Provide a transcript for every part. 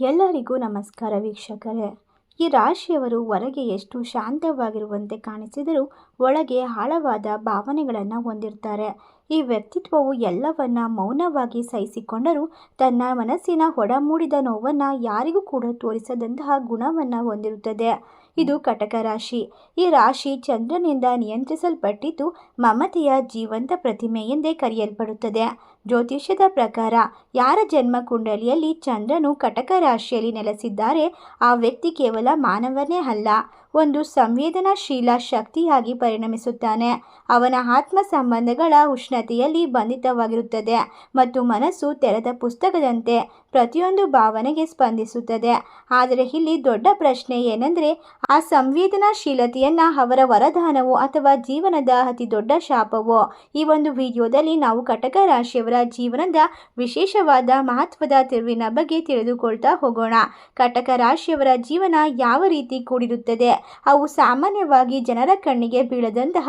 ಎಲ್ಲರಿಗೂ ನಮಸ್ಕಾರ ವೀಕ್ಷಕರೇ. ಈ ರಾಶಿಯವರು ಹೊರಗೆ ಎಷ್ಟು ಶಾಂತವಾಗಿರುವಂತೆ ಕಾಣಿಸಿದರೂ ಒಳಗೆ ಆಳವಾದ ಭಾವನೆಗಳನ್ನು ಹೊಂದಿರ್ತಾರೆ. ಈ ವ್ಯಕ್ತಿತ್ವವು ಎಲ್ಲವನ್ನ ಮೌನವಾಗಿ ಸಹಿಸಿಕೊಂಡರೂ ತನ್ನ ಮನಸ್ಸಿನ ಒಡಮೂಡಿದ ನೋವನ್ನು ಯಾರಿಗೂ ಕೂಡ ತೋರಿಸದಂತಹ ಗುಣವನ್ನು ಹೊಂದಿರುತ್ತದೆ. ಇದು ಕಟಕ ರಾಶಿ. ಈ ರಾಶಿ ಚಂದ್ರನಿಂದ ನಿಯಂತ್ರಿಸಲ್ಪಟ್ಟಿದ್ದು ಮಮತೆಯ ಜೀವಂತ ಪ್ರತಿಮೆ ಎಂದೇ ಕರೆಯಲ್ಪಡುತ್ತದೆ. ಜ್ಯೋತಿಷ್ಯದ ಪ್ರಕಾರ ಯಾರ ಜನ್ಮ ಕುಂಡಲಿಯಲ್ಲಿ ಚಂದ್ರನು ಕಟಕ ರಾಶಿಯಲ್ಲಿ ನೆಲೆಸಿದ್ದಾರೆ, ಆ ವ್ಯಕ್ತಿ ಕೇವಲ ಮಾನವನೇ ಅಲ್ಲ. ಒಂದು ಸಂವೇದನಾಶೀಲ ಶಕ್ತಿಯಾಗಿ ಪರಿಣಮಿಸುತ್ತಾನೆ. ಅವನ ಆತ್ಮ ಸಂಬಂಧಗಳ ಉಷ್ಣತೆಯಲ್ಲಿ ಬಂಧಿತವಾಗಿರುತ್ತದೆ ಮತ್ತು ಮನಸ್ಸು ತೆರೆದ ಪುಸ್ತಕದಂತೆ ಪ್ರತಿಯೊಂದು ಭಾವನೆಗೆ ಸ್ಪಂದಿಸುತ್ತದೆ. ಆದರೆ ಇಲ್ಲಿ ದೊಡ್ಡ ಪ್ರಶ್ನೆ ಏನೆಂದರೆ, ಆ ಸಂವೇದನಾಶೀಲತೆಯನ್ನು ಅವರ ವರದಾನವೋ ಅಥವಾ ಜೀವನದ ಅತಿ ದೊಡ್ಡ ಶಾಪವೋ? ಈ ಒಂದು ವಿಡಿಯೋದಲ್ಲಿ ನಾವು ಕಟಕ ರಾಶಿಯವರ ಜೀವನದ ವಿಶೇಷವಾದ ಮಹತ್ವದ ತಿರುವಿನ ಬಗ್ಗೆ ತಿಳಿದುಕೊಳ್ತಾ ಹೋಗೋಣ. ಕಟಕ ರಾಶಿಯವರ ಜೀವನ ಯಾವ ರೀತಿ ಕೂಡಿರುತ್ತದೆ? ಅವು ಸಾಮಾನ್ಯವಾಗಿ ಜನರ ಕಣ್ಣಿಗೆ ಬೀಳದಂತಹ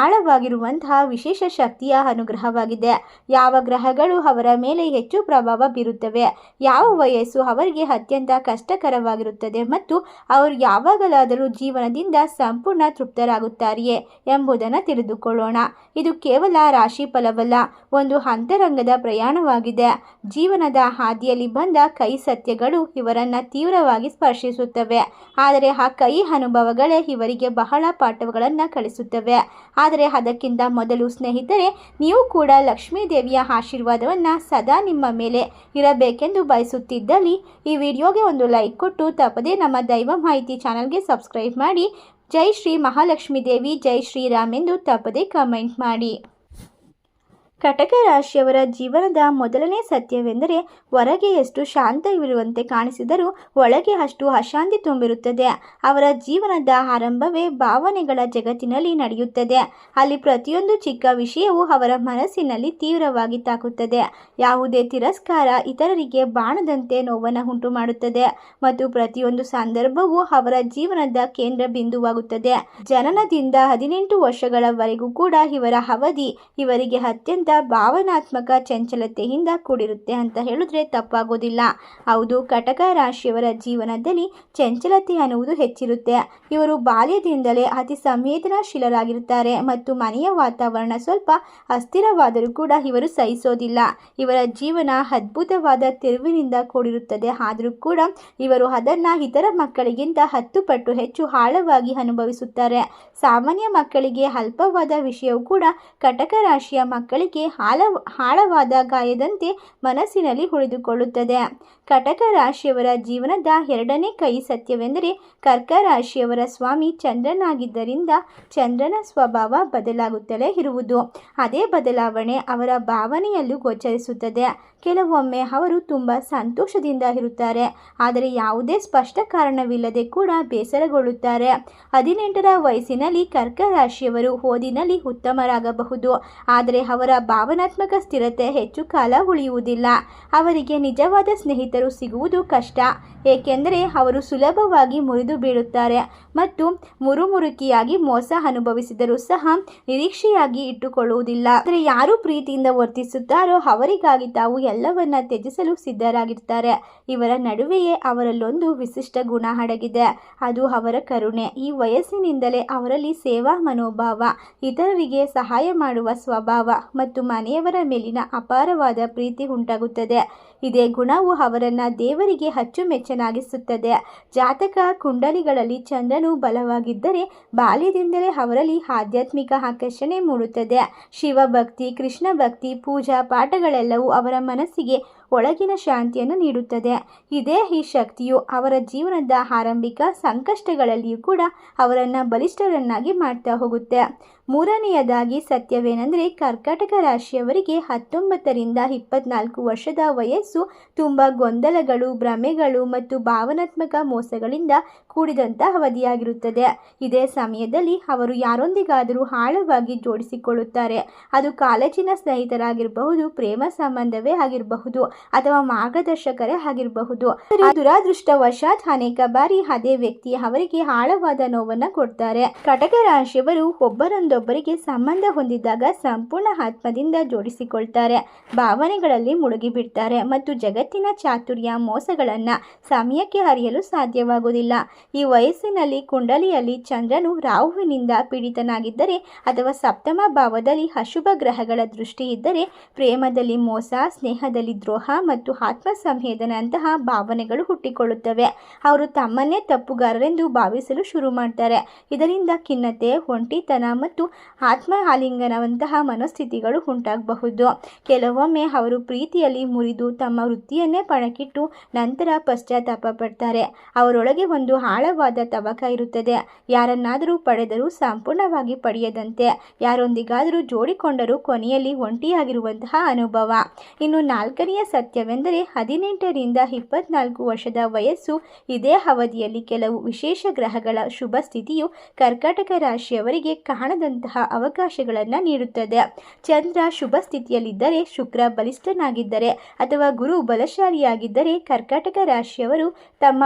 ಆಳವಾಗಿರುವಂತಹ ವಿಶೇಷ ಶಕ್ತಿಯ ಅನುಗ್ರಹವಾಗಿದೆ. ಯಾವ ಗ್ರಹಗಳು ಅವರ ಮೇಲೆ ಹೆಚ್ಚು ಪ್ರಭಾವ ಬೀರುತ್ತವೆ, ಯಾವ ವಯಸ್ಸು ಅವರಿಗೆ ಅತ್ಯಂತ ಕಷ್ಟಕರವಾಗಿರುತ್ತದೆ ಮತ್ತು ಅವರು ಯಾವಾಗಲಾದರೂ ಜೀವನದಿಂದ ಸಂಪೂರ್ಣ ತೃಪ್ತರಾಗುತ್ತಾರೆಯೇ ಎಂಬುದನ್ನು ತಿಳಿದುಕೊಳ್ಳೋಣ. ಇದು ಕೇವಲ ರಾಶಿ ಫಲವಲ್ಲ, ಒಂದು ಅಂತರಂಗದ ಪ್ರಯಾಣವಾಗಿದೆ. ಜೀವನದ ಹಾದಿಯಲ್ಲಿ ಬಂದ ಕೈ ಸತ್ಯಗಳು ಇವರನ್ನು ತೀವ್ರವಾಗಿ ಸ್ಪರ್ಶಿಸುತ್ತವೆ, ಆದರೆ ಆ ಕೈ ಅನುಭವಗಳೇ ಇವರಿಗೆ ಬಹಳ ಪಾಠಗಳನ್ನು ಕಲಿಸುತ್ತವೆ. ಆದರೆ ಅದಕ್ಕಿಂತ ಮೊದಲು ಸ್ನೇಹಿತರೆ, ನೀವು ಕೂಡ ಲಕ್ಷ್ಮೀ ದೇವಿಯ ಆಶೀರ್ವಾದವನ್ನು ಸದಾ ನಿಮ್ಮ ಮೇಲೆ ಇರಬೇಕೆಂದು ಬಯಸುತ್ತಿದ್ದಲ್ಲಿ, ಈ ವಿಡಿಯೋಗೆ ಒಂದು ಲೈಕ್ ಕೊಟ್ಟು ತಪ್ಪದೇ ನಮ್ಮ ದೈವ ಮಾಹಿತಿ ಚಾನಲ್ಗೆ ಸಬ್ಸ್ಕ್ರೈಬ್ ಮಾಡಿ. ಜೈ ಶ್ರೀ ಮಹಾಲಕ್ಷ್ಮೀ ದೇವಿ, ಜೈ ಶ್ರೀರಾಮ್ ಎಂದು ತಪ್ಪದೇ ಕಮೆಂಟ್ ಮಾಡಿ. ಕಟಕ ರಾಶಿಯವರ ಜೀವನದ ಮೊದಲನೇ ಸತ್ಯವೆಂದರೆ ಹೊರಗೆ ಎಷ್ಟು ಶಾಂತವಿರುವಂತೆ ಕಾಣಿಸಿದರೂ ಒಳಗೆ ಅಷ್ಟು ಅಶಾಂತಿ ತುಂಬಿರುತ್ತದೆ. ಅವರ ಜೀವನದ ಆರಂಭವೇ ಭಾವನೆಗಳ ಜಗತ್ತಿನಲ್ಲಿ ನಡೆಯುತ್ತದೆ. ಅಲ್ಲಿ ಪ್ರತಿಯೊಂದು ಚಿಕ್ಕ ವಿಷಯವೂ ಅವರ ಮನಸ್ಸಿನಲ್ಲಿ ತೀವ್ರವಾಗಿ ತಾಕುತ್ತದೆ. ಯಾವುದೇ ತಿರಸ್ಕಾರ ಇತರರಿಗೆ ಬಾಣದಂತೆ ನೋವನ್ನು ಉಂಟು ಮಾಡುತ್ತದೆ ಮತ್ತು ಪ್ರತಿಯೊಂದು ಸಂದರ್ಭವೂ ಅವರ ಜೀವನದ ಕೇಂದ್ರ ಬಿಂದುವಾಗುತ್ತದೆ. ಜನನದಿಂದ ಹದಿನೆಂಟು ವರ್ಷಗಳವರೆಗೂ ಕೂಡ ಇವರ ಅವಧಿ ಇವರಿಗೆ ಅತ್ಯಂತ ಭಾವನಾತ್ಮಕ ಚಂಚಲತೆಯಿಂದ ಕೂಡಿರುತ್ತೆ ಅಂತ ಹೇಳಿದ್ರೆ ತಪ್ಪಾಗೋದಿಲ್ಲ. ಹೌದು, ಕಟಕ ರಾಶಿಯವರ ಜೀವನದಲ್ಲಿ ಚಂಚಲತೆ ಅನ್ನುವುದು ಹೆಚ್ಚಿರುತ್ತೆ. ಇವರು ಬಾಲ್ಯದಿಂದಲೇ ಅತಿ ಸಂವೇದನಾಶೀಲರಾಗಿರುತ್ತಾರೆ ಮತ್ತು ಮನೆಯ ವಾತಾವರಣ ಸ್ವಲ್ಪ ಅಸ್ಥಿರವಾದರೂ ಕೂಡ ಇವರು ಸಹಿಸೋದಿಲ್ಲ. ಇವರ ಜೀವನ ಅದ್ಭುತವಾದ ತಿರುವಿನಿಂದ ಕೂಡಿರುತ್ತದೆ. ಆದರೂ ಕೂಡ ಇವರು ಅದನ್ನು ಇತರ ಮಕ್ಕಳಿಗಿಂತ ಹತ್ತು ಪಟ್ಟು ಹೆಚ್ಚು ಆಳವಾಗಿ ಅನುಭವಿಸುತ್ತಾರೆ. ಸಾಮಾನ್ಯ ಮಕ್ಕಳಿಗೆ ಅಲ್ಪವಾದ ವಿಷಯವು ಕೂಡ ಕಟಕ ರಾಶಿಯ ಮಕ್ಕಳಿಗೆ ಆಳ ಆಳವಾದ ಗಾಯದಂತೆ ಮನಸ್ಸಿನಲ್ಲಿ ಉಳಿದುಕೊಳ್ಳುತ್ತದೆ. ಕಟಕ ರಾಶಿಯವರ ಜೀವನದ ಎರಡನೇ ಕೈ ಸತ್ಯವೆಂದರೆ ಕರ್ಕ ರಾಶಿಯವರ ಸ್ವಾಮಿ ಚಂದ್ರನಾಗಿದ್ದರಿಂದ ಚಂದ್ರನ ಸ್ವಭಾವ ಬದಲಾಗುತ್ತಲೇ ಇರುವುದು. ಅದೇ ಬದಲಾವಣೆ ಅವರ ಭಾವನೆಯಲ್ಲೂ ಗೋಚರಿಸುತ್ತದೆ. ಕೆಲವೊಮ್ಮೆ ಅವರು ತುಂಬ ಸಂತೋಷದಿಂದ ಇರುತ್ತಾರೆ. ಆದರೆ ಯಾವುದೇ ಸ್ಪಷ್ಟ ಕಾರಣವಿಲ್ಲದೆ ಕೂಡ ಬೇಸರಗೊಳ್ಳುತ್ತಾರೆ. ಹದಿನೆಂಟರ ವಯಸ್ಸಿನಲ್ಲಿ ಕರ್ಕ ರಾಶಿಯವರು ಓದಿನಲ್ಲಿ ಉತ್ತಮರಾಗಬಹುದು. ಆದರೆ ಅವರ ಭಾವನಾತ್ಮಕ ಸ್ಥಿರತೆ ಹೆಚ್ಚು ಕಾಲ ಉಳಿಯುವುದಿಲ್ಲ. ಅವರಿಗೆ ನಿಜವಾದ ಸ್ನೇಹಿತರು ಸಿಗುವುದು ಕಷ್ಟ. ಏಕೆಂದರೆ ಅವರು ಸುಲಭವಾಗಿ ಮುರಿದು ಬೀಳುತ್ತಾರೆ ಮತ್ತು ಮುರುಮುರುಕಿಯಾಗಿ ಮೋಸ ಅನುಭವಿಸಿದರೂ ಸಹ ನಿರೀಕ್ಷೆಯಾಗಿ ಇಟ್ಟುಕೊಳ್ಳುವುದಿಲ್ಲ. ಆದರೆ ಯಾರು ಪ್ರೀತಿಯಿಂದ ವರ್ತಿಸುತ್ತಾರೋ ಅವರಿಗಾಗಿ ತಾವು ಎಲ್ಲವನ್ನ ತ್ಯಜಿಸಲು ಸಿದ್ಧರಾಗಿರ್ತಾರೆ ಇವರ ನಡುವೆಯೇ ಅವರಲ್ಲೊಂದು ವಿಶಿಷ್ಟ ಗುಣ ಅಡಗಿದೆ. ಅದು ಅವರ ಕರುಣೆ. ಈ ವಯಸ್ಸಿನಿಂದಲೇ ಅವರಲ್ಲಿ ಸೇವಾ ಮನೋಭಾವ, ಇತರರಿಗೆ ಸಹಾಯ ಮಾಡುವ ಸ್ವಭಾವ ಮತ್ತು ಮನೆಯವರ ಮೇಲಿನ ಅಪಾರವಾದ ಪ್ರೀತಿ ಉಂಟಾಗುತ್ತದೆ. ಇದೇ ಗುಣವು ಅವರನ್ನು ದೇವರಿಗೆ ಅಚ್ಚುಮೆಚ್ಚನಾಗಿಸುತ್ತದೆ ಜಾತಕ ಕುಂಡಲಿಗಳಲ್ಲಿ ಚಂದ್ರನು ಬಲವಾಗಿದ್ದರೆ ಬಾಲ್ಯದಿಂದಲೇ ಅವರಲ್ಲಿ ಆಧ್ಯಾತ್ಮಿಕ ಆಕರ್ಷಣೆ ಮೂಡುತ್ತದೆ. ಶಿವಭಕ್ತಿ ಕೃಷ್ಣ ಭಕ್ತಿ ಪೂಜಾ ಪಾಠಗಳೆಲ್ಲವೂ ಅವರ ಮನಸ್ಸಿಗೆ ಒಳಗಿನ ಶಾಂತಿಯನ್ನು ನೀಡುತ್ತದೆ. ಇದೇ ಈ ಶಕ್ತಿಯು ಅವರ ಜೀವನದ ಆರಂಭಿಕ ಸಂಕಷ್ಟಗಳಲ್ಲಿಯೂ ಕೂಡ ಅವರನ್ನು ಬಲಿಷ್ಠರನ್ನಾಗಿ ಮಾಡ್ತಾ ಹೋಗುತ್ತೆ. ಮೂರನೆಯದಾಗಿ ಸತ್ಯವೇನೆಂದರೆ ಕರ್ಕಾಟಕ ರಾಶಿಯವರಿಗೆ ಹತ್ತೊಂಬತ್ತರಿಂದ ಇಪ್ಪತ್ನಾಲ್ಕು ವರ್ಷದ ವಯಸ್ಸು ತುಂಬ ಗೊಂದಲಗಳು, ಭ್ರಮೆಗಳು ಮತ್ತು ಭಾವನಾತ್ಮಕ ಮೋಸಗಳಿಂದ ಕೂಡಿದಂಥ ಅವಧಿಯಾಗಿರುತ್ತದೆ. ಇದೇ ಸಮಯದಲ್ಲಿ ಅವರು ಯಾರೊಂದಿಗಾದರೂ ಆಳವಾಗಿ ಜೋಡಿಸಿಕೊಳ್ಳುತ್ತಾರೆ. ಅದು ಕಾಲೇಜಿನ ಸ್ನೇಹಿತರಾಗಿರಬಹುದು, ಪ್ರೇಮ ಸಂಬಂಧವೇ ಆಗಿರಬಹುದು, ಅಥವಾ ಮಾರ್ಗದರ್ಶಕರೇ ಆಗಿರಬಹುದು. ದುರಾದೃಷ್ಟವಶಾತ್ ಅನೇಕ ಬಾರಿ ಅದೇ ವ್ಯಕ್ತಿ ಅವರಿಗೆ ಆಳವಾದ ನೋವನ್ನು ಕೊಡ್ತಾರೆ. ಕಟಕ ರಾಶಿಯವರು ಒಬ್ಬರೊಂದು ಒಬ್ಬರೊಂದೊಬ್ಬರಿಗೆ ಸಂಬಂಧ ಹೊಂದಿದಾಗ ಸಂಪೂರ್ಣ ಆತ್ಮದಿಂದ ಜೋಡಿಸಿಕೊಳ್ತಾರೆ. ಭಾವನೆಗಳಲ್ಲಿ ಮುಳುಗಿಬಿಡ್ತಾರೆ ಮತ್ತು ಜಗತ್ತಿನ ಚಾತುರ್ಯ ಮೋಸಗಳನ್ನು ಸಮಯಕ್ಕೆ ಹರಿಯಲು ಸಾಧ್ಯವಾಗುವುದಿಲ್ಲ. ಈ ವಯಸ್ಸಿನಲ್ಲಿ ಕುಂಡಲಿಯಲ್ಲಿ ಚಂದ್ರನು ರಾಹುವಿನಿಂದ ಪೀಡಿತನಾಗಿದ್ದರೆ ಅಥವಾ ಸಪ್ತಮ ಭಾವದಲ್ಲಿ ಅಶುಭ ಗ್ರಹಗಳ ದೃಷ್ಟಿ ಇದ್ದರೆ ಪ್ರೇಮದಲ್ಲಿ ಮೋಸ, ಸ್ನೇಹದಲ್ಲಿ ದ್ರೋಹ ಮತ್ತು ಆತ್ಮ ಸಂವೇದನೆಯಂತಹ ಭಾವನೆಗಳು ಹುಟ್ಟಿಕೊಳ್ಳುತ್ತವೆ. ಅವರು ತಮ್ಮನ್ನೇ ತಪ್ಪುಗಾರರೆಂದು ಭಾವಿಸಲು ಶುರು ಮಾಡ್ತಾರೆ. ಇದರಿಂದ ಖಿನ್ನತೆ, ಒಂಟಿತನ ಮತ್ತು ಆತ್ಮ ಆಲಿಂಗನವಂತಹ ಮನೋಸ್ಥಿತಿಗಳು ಉಂಟಾಗಬಹುದು. ಕೆಲವೊಮ್ಮೆ ಅವರು ಪ್ರೀತಿಯಲ್ಲಿ ಮುರಿದು ತಮ್ಮ ವೃತ್ತಿಯನ್ನೇ ಪಣಕ್ಕಿಟ್ಟು ನಂತರ ಪಶ್ಚಾತ್ತಾಪ ಪಡ್ತಾರೆ. ಅವರೊಳಗೆ ಒಂದು ಆಳವಾದ ತವಕ ಇರುತ್ತದೆ. ಯಾರನ್ನಾದರೂ ಪಡೆದರೂ ಸಂಪೂರ್ಣವಾಗಿ ಪಡೆಯದಂತೆ, ಯಾರೊಂದಿಗಾದರೂ ಜೋಡಿಕೊಂಡರೂ ಕೊನೆಯಲ್ಲಿ ಒಂಟಿಯಾಗಿರುವಂತಹ ಅನುಭವ. ಇನ್ನು ನಾಲ್ಕನೆಯ ಸತ್ಯವೆಂದರೆ, ಹದಿನೆಂಟರಿಂದ ಇಪ್ಪತ್ನಾಲ್ಕು ವರ್ಷದ ವಯಸ್ಸು ಇದೇ ಅವಧಿಯಲ್ಲಿ ಕೆಲವು ವಿಶೇಷ ಗ್ರಹಗಳ ಶುಭ ಸ್ಥಿತಿಯು ಕರ್ಕಾಟಕ ರಾಶಿಯವರಿಗೆ ಕಾಣದಂತಹ ಅವಕಾಶಗಳನ್ನು ನೀಡುತ್ತದೆ. ಚಂದ್ರ ಶುಭ ಸ್ಥಿತಿಯಲ್ಲಿದ್ದರೆ, ಶುಕ್ರ ಬಲಿಷ್ಠನಾಗಿದ್ದರೆ ಅಥವಾ ಗುರು ಬಲಶಾಲಿಯಾಗಿದ್ದರೆ ಕರ್ಕಾಟಕ ರಾಶಿಯವರು ತಮ್ಮ